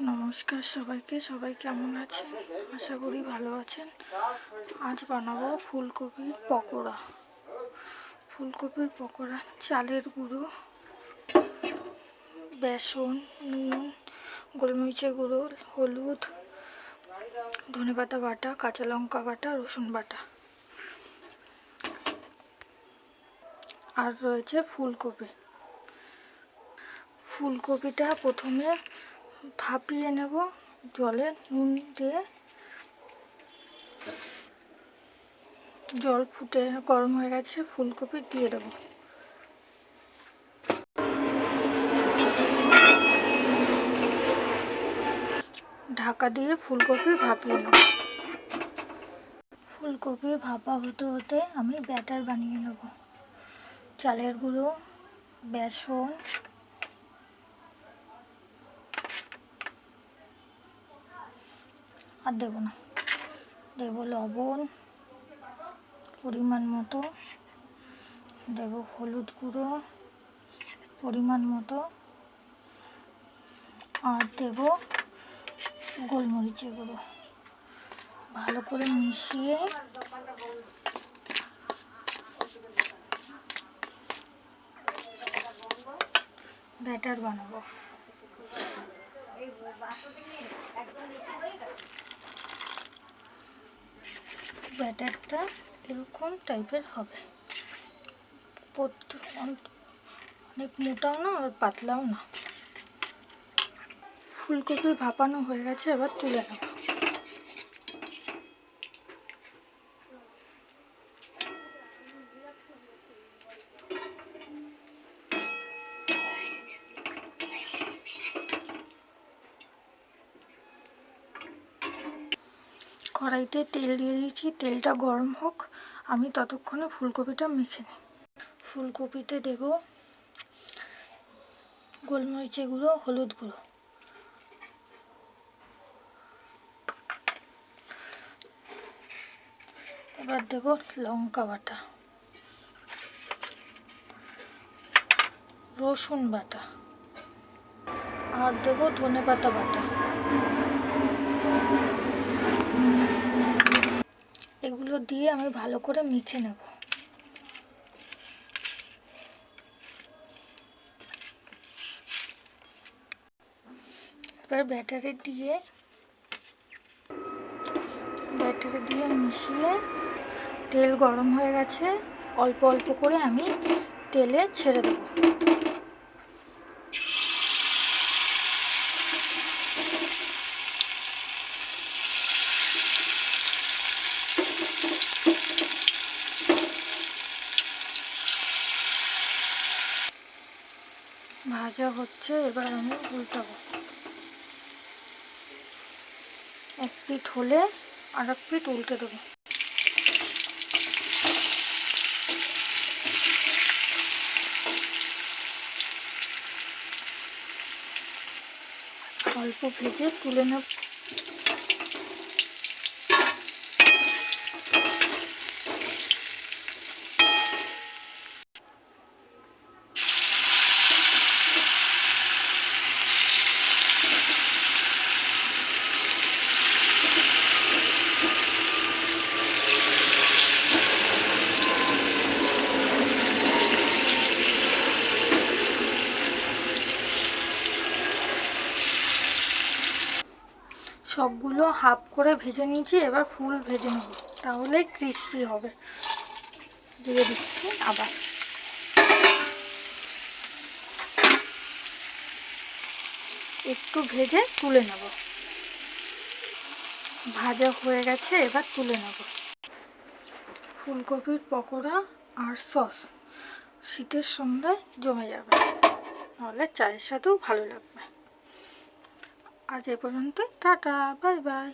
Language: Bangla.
নমস্কার সবাইকে, সবাই কেমন আছেন? আশা করি ভালো আছেন। আজ বানাবো ফুলকপির পকোড়া। ফুলকপির পকোড়া, চালের গুঁড়ো, বেসন, নুন, গোলমরিচের গুঁড়ো, হলুদ ধনেপাতা বাটা, কাঁচা লঙ্কা বাটা, রসুন বাটা। আর রয়েছে ফুলকপি। ফুলকপিটা প্রথমে ভাপিয়ে নেব, জলে নুন দিয়ে। জল ফুটে গরম হয়ে গেছে, ফুলকপি দিয়ে দেবো। ঢাকা দিয়ে ফুলকপি ভাপিয়ে নেব। ফুলকপি ভাপা হতে হতে আমি ব্যাটার বানিয়ে নেব। চালের গুঁড়ো, বেসন আর দেবো না। দেবো লবণ, পরিমাণ মতো। দেব হলুদ গুঁড়ো, পরিমাণ মতো। আর দেব গোলমরিচের গুঁড়ো। ভালো করে মিশিয়ে ব্যাটার বানাবো। ব্যাটারটা এরকম টাইপের হবে। অনেক মোটাও না, আর পাতলাও না। ফুলকপি ভাপানো হয়ে গেছে, এবার তুলে নেব। কড়াইতে তেল দিয়ে দিয়েছি, তেলটা গরম হোক। আমি ততক্ষণে ফুলকপিটা মেখে নিই। ফুলকপিতে দেব গোলমরিচের গুঁড়ো, হলুদ গুঁড়ো। এবার দেব লঙ্কা বাটা। রসুন বাটা। আর দেব ধনে পাতা বাটা। এগুলো দিয়ে আমি ভালো করে মেখে নেব। এবার ব্যাটারি দিয়ে ব্যাটারি দিয়ে মিশিয়ে তেল গরম হয়ে গেছে, অল্প অল্প করে আমি তেলে ছেড়ে দেবো। ভাজা হচ্ছে, এবার আমি উল্টাবো। এক পিঠ হলে আর এক পিঠ উল্টে দেবো। অল্প ভেজে তুলে নেব। সবগুলো হাফ করে ভেজে নিয়েছি, এবার ফুল ভেজে নেব। তাহলে ক্রিস্পি হবে। দিয়ে দিচ্ছি আবার। একটু ভেজে তুলে নেব। ভাজা হয়ে গেছে, এবার তুলে নেব। ফুলকপির পকোড়া আর সস শীতের সন্ধ্যায় জমে যাবে। নাহলে চায়ের সাথেও ভালো লাগবে। আজ এ পর্যন্তই টাটা বাই বাই।